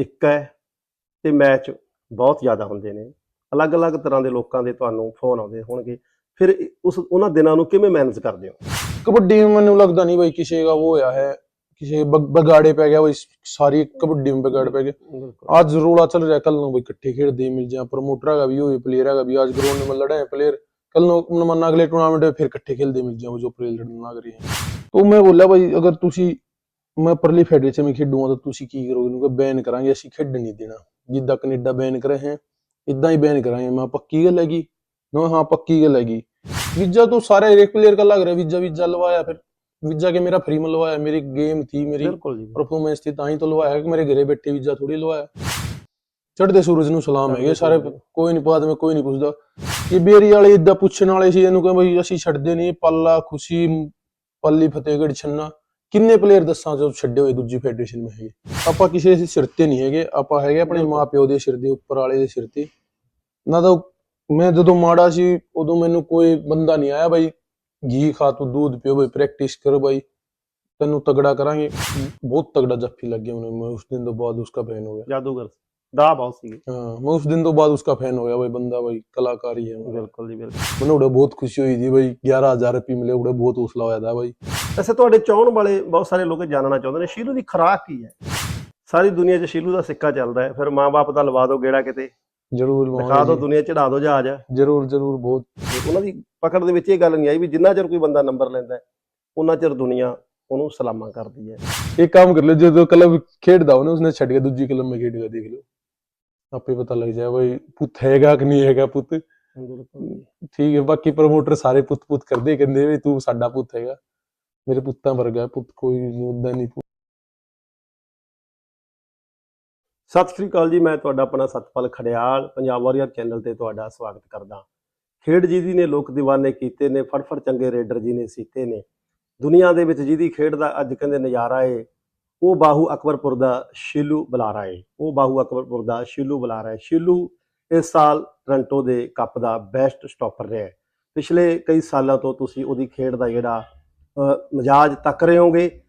ਇੱਕ ਹੈ ਤੇ ਮੈਚ ਬਹੁਤ ਜ਼ਿਆਦਾ ਹੁੰਦੇ ਨੇ। ਅਲੱਗ-ਅਲੱਗ ਤਰ੍ਹਾਂ ਦੇ ਲੋਕਾਂ ਦੇ ਤੁਹਾਨੂੰ ਫੋਨ ਆਉਂਦੇ ਹੋਣਗੇ। ਫਿਰ ਉਸ ਉਹਨਾਂ ਦਿਨਾਂ ਨੂੰ ਕਿਵੇਂ ਮੈਨੇਜ ਕਰਦੇ ਹੋ? ਕਬੱਡੀ ਮੈਨੂੰ ਲੱਗਦਾ ਨਹੀਂ ਬਈ ਕਿਸੇ ਦਾ ਉਹ ਹੋਇਆ ਹੈ ਕਿਸੇ ਬਗਾੜੇ ਪੈ ਗਿਆ ਉਹ ਸਾਰੀ ਕਬੱਡੀ ਨੂੰ ਬਗਾੜ ਪੈ ਗਿਆ। ਅੱਜ ਰੋਲਾ ਚੱਲ ਰਿਹਾ ਕੱਲ ਨੂੰ ਬਈ ਇਕੱਠੇ ਖੇਡਦੇ ਮਿਲ ਜਾ ਪ੍ਰੋਮੋਟਰ ਹੈਗਾ ਵੀ ਹੋਏ ਪਲੇਅਰ ਹੈਗਾ ਵੀ ਅੱਜ ਗਰਾਊਂਡ ਨੂੰ ਲੜਾ ਪਲੇਅਰ ਕੱਲ ਨੂੰ ਮਨ ਅਗਲੇ ਟੂਰਨਾਮੈਂਟ ਫਿਰ ਇਕੱਠੇ ਖੇਡਦੇ ਮਿਲ ਜਾ ਜੋ ਪਲੇਅਰ ਲੜਨਾ ਕਰੀ ਤੋ ਮੈਂ ਬੋਲਿਆ ਬਈ ਅਗਰ ਤੁਸੀਂ ਮੈਂ ਪਰਲੀ ਫੈਡਰੀ 'ਚ ਮੈਂ ਖੇਡੂਗਾ ਤਾਂ ਤੁਸੀਂ ਕੀ ਕਰੋਗੇ? ਉਹਨੂੰ ਬੈਨ ਕਰਾਂਗੇ ਅਸੀਂ ਖੇਡ ਨਹੀਂ ਦੇਣਾ। ਜਿੱਦਾਂ ਕੈਨੇਡਾ ਬੈਨ ਕਰ ਰਹੇ ਹੈ ਇਦਾਂ ਹੀ ਬੈਨ ਕਰਾਂਗੇ। ਮੈਂ ਪੱਕੀ ਗੱਲ ਹੈਗੀ? ਨਾ ਹਾਂ ਪੱਕੀ ਗੱਲ ਹੈਗੀ। ਵੀਜ਼ਾ ਤੋਂ ਸਾਰੇ ਹਰੇਕ ਪਲੇਅਰ ਦਾ ਲੱਗ ਰਿਹਾ ਵੀਜ਼ਾ ਵੀਜ਼ਾ ਲਵਾਇਆ ਫਿਰ। ਵੀਜ਼ਾ ਕੇ ਮੇਰਾ ਫ੍ਰੀ ਮ ਮੇਰੀ ਗੇਮ ਥੀ ਮੇਰੀ ਪਰਫਾਰਮੈਂਸ ਥੀ ਤਾਂ ਹੀ ਤਾਂ ਲਵਾਇਆ ਕਿ ਮੇਰੇ ਘਰੇ ਬੈਠੇ ਵੀਜ਼ਾ ਥੋੜੀ ਲਵਾਇਆ। ਚੜਦੇ ਸੂਰਜ ਨੂੰ ਸਲਾਮ ਹੈਗੇ ਸਾਰੇ ਕੋਈ ਨਹੀਂ ਬਾਅਦ ਮੈਂ ਕੋਈ ਨਹੀਂ ਪੁੱਛਦਾ। ਇਹ ਬੇਰੀ ਵਾਲੇ ਇਦਾਂ ਪੁੱਛਣ ਵਾਲੇ ਸੀ ਇਹਨੂੰ ਕਹਿੰਦਾ ਅਸੀਂ ਛੱਡਦੇ ਨਹੀਂ ਪੱਲਾ ਖੁਸ਼ੀ ਪੱਲੀ ਫਤਿਹਗੜ੍ਹ ਛੰਨਾ। ਕਿੰਨੇ ਪਲੇਅਰ ਦੱਸਾਂ ਜੋ ਛੱਡੇ ਹੋਏ ਦੂਜੀ ਫੈਡਰੇਸ਼ਨ ਮੇ ਹੈਗੇ? ਆਪਾਂ ਕਿਸੇ ਦੇ ਸਿਰ ਤੇ ਨਹੀਂ ਹੈਗੇ ਆਪਾਂ ਹੈਗੇ ਆਪਣੇ ਮਾਪਿਓ ਦੇ ਸਿਰ ਦੇ ਉੱਪਰ ਵਾਲੇ ਦੇ ਸਿਰ ਤੇ। ਨਾ ਤਾਂ ਮੈਂ ਜਦੋਂ ਮਾੜਾ ਸੀ ਉਦੋਂ ਮੈਨੂੰ ਕੋਈ ਬੰਦਾ ਨਹੀਂ ਆਇਆ ਬਾਈ। ਘੀ ਖਾ ਤੂੰ ਦੁੱਧ ਪੀਓ ਬਾਈ ਪ੍ਰੈਕਟਿਸ ਕਰ ਬਾਈ। ਤੈਨੂੰ ਤਗੜਾ ਕਰਾਂਗੇ। ਬਹੁਤ ਤਗੜਾ ਜੱਫੀ ਲੱਗ ਗਿਆ ਮੈਨੂੰ ਮੈਂ ਉਸ ਦਿਨ ਤੋਂ ਬਾਅਦ ਉਸਕਾ ਫੈਨ ਹੋ ਗਿਆ। ਜਾਦੂਗਰ ਦਾ ਬਹੁਤ ਸੀ ਹਾਂ ਮੈਂ ਉਸ ਦਿਨ ਤੋਂ ਬਾਅਦ ਉਸਕਾ ਫੈਨ ਹੋ ਗਿਆ ਬਾਈ ਬੰਦਾ ਬਾਈ ਕਲਾਕਾਰੀ ਹੈ। ਬਿਲਕੁਲ ਜੀ ਬਿਲਕੁਲ। ਮੈਨੂੰ ਉਹਦੇ ਬਹੁਤ ਖੁਸ਼ੀ ਹੋਈ ਜੀ ਬਾਈ 11000 ਰੁਪਏ ਮਿਲੇ ਉਹਦੇ ਬਹੁਤ ਹੌਸਲਾ ਹੋਇਆ ਦਾ ਬਾਈ। ਵੈਸੇ ਤੁਹਾਡੇ ਚਾਹਣ ਵਾਲੇ ਬਹੁਤ ਸਾਰੇ ਲੋਕ ਜਾਣਨਾ ਚਾਹੁੰਦੇ ਨੇ। ਸ਼ੀਲੂ ਦੀ ਖੁਰਾਕ ਕੀ ਹੈ? ਸਾਰੀ ਦੁਨੀਆ 'ਚ ਸ਼ੀਲੂ ਦਾ ਸਿੱਕਾ ਚੱਲਦਾ ਹੈ। ਫਿਰ ਮਾਂ-ਬਾਪ ਦਾ ਲਵਾ ਦੋ ਗੇੜਾ ਕਿਤੇ। ਜ਼ਰੂਰ ਲਵਾ ਦਿਓ ਦੁਨੀਆ ਚੜਾ ਦਿਓ ਜਹਾਜ਼। ਜ਼ਰੂਰ ਜ਼ਰੂਰ ਬਹੁਤ। ਉਹਨਾਂ ਦੀ ਪਕੜ ਦੇ ਵਿੱਚ ਇਹ ਗੱਲ ਨਹੀਂ ਆਈ ਵੀ ਜਿੰਨਾ ਚਿਰ ਕੋਈ ਬੰਦਾ ਨੰਬਰ ਲੈਂਦਾ ਉਹਨਾਂ ਚਿਰ ਦੁਨੀਆ ਉਹਨੂੰ ਸਲਾਮਾਂ ਕਰਦੀ ਹੈ। ਇੱਕ ਕੰਮ ਕਰ ਲਓ ਜਦੋਂ ਕਲਬ ਖੇਡਦਾ ਉਹਨੇ ਉਸਨੇ ਛੱਡ ਕੇ ਦੂਜੀ ਕਲਬ ਮੇ ਖੇਡ ਦੇਖ ਲਓ। ਆਪੇ ਪਤਾ ਲੱਗ ਜਾਏ ਬਈ ਪੁੱਤ ਹੈਗਾ ਕਿ ਨਹੀਂ ਹੈਗਾ ਪੁੱਤ। ਠੀਕ ਹੈ ਬਾਕੀ ਪ੍ਰਮੋਟਰ ਸਾਰੇ ਪੁੱਤ ਪੁੱਤ ਕਰਦੇ ਕਹਿੰਦੇ ਵੀ ਤੂੰ ਸਾਡਾ ਪੁੱਤ ਹੈਗਾ। ਮੇਰੇ ਪੁੱਤਾਂ ਵਰਗਾ, ਪੁੱਤ ਕੋਈ ਉਦਾਂ ਨਹੀਂ ਸਤਿ ਸ੍ਰੀ ਅਕਾਲ ਜੀ, ਮੈਂ ਤੁਹਾਡਾ ਆਪਣਾ ਸਤਪਾਲ ਖੜਿਆਲ, ਪੰਜਾਬ ਵਾਰੀਅਰ ਚੈਨਲ ਤੇ ਤੁਹਾਡਾ ਸਵਾਗਤ ਕਰਦਾ ਖੇਡ ਜਿਹਦੀ ਨੇ ਲੋਕ دیਵਾਨੇ ਕੀਤੇ ਨੇ, ਫੜਫੜ ਚੰਗੇ ਰੇਡਰ ਜੀ ਨੇ ਸੀਤੇ ਨੇ। ਦੁਨੀਆ ਦੇ ਵਿੱਚ ਜਿਹਦੀ ਖੇਡ ਦਾ ਅੱਜ ਕਹਿੰਦੇ ਨਜ਼ਾਰਾ ਏ, ਉਹ ਬਾਹੂ ਅਕਬਰਪੁਰ ਦਾ ਸ਼ੀਲੂ ਬੁਲਾਰਾ ਏ। ਉਹ ਬਾਹੂ ਅਕਬਰਪੁਰ ਦਾ ਸ਼ੀਲੂ ਬੁਲਾਰਾ ਏ। ਸ਼ੀਲੂ ਇਸ ਸਾਲ ਟ੍ਰਾਂਟੋ ਦੇ ਕੱਪ ਦਾ ਬੈਸਟ ਸਟਾਪਰ ਰਿਹਾ ਪਿਛਲੇ ਕਈ ਸਾਲਾਂ ਤੋਂ ਤੁਸੀਂ ਉਹਦੀ ਖੇਡ ਦਾ ਜਿਹੜਾ ਮਜਾਜ ਤੱਕ ਰਹੇ ਹੋਗੇ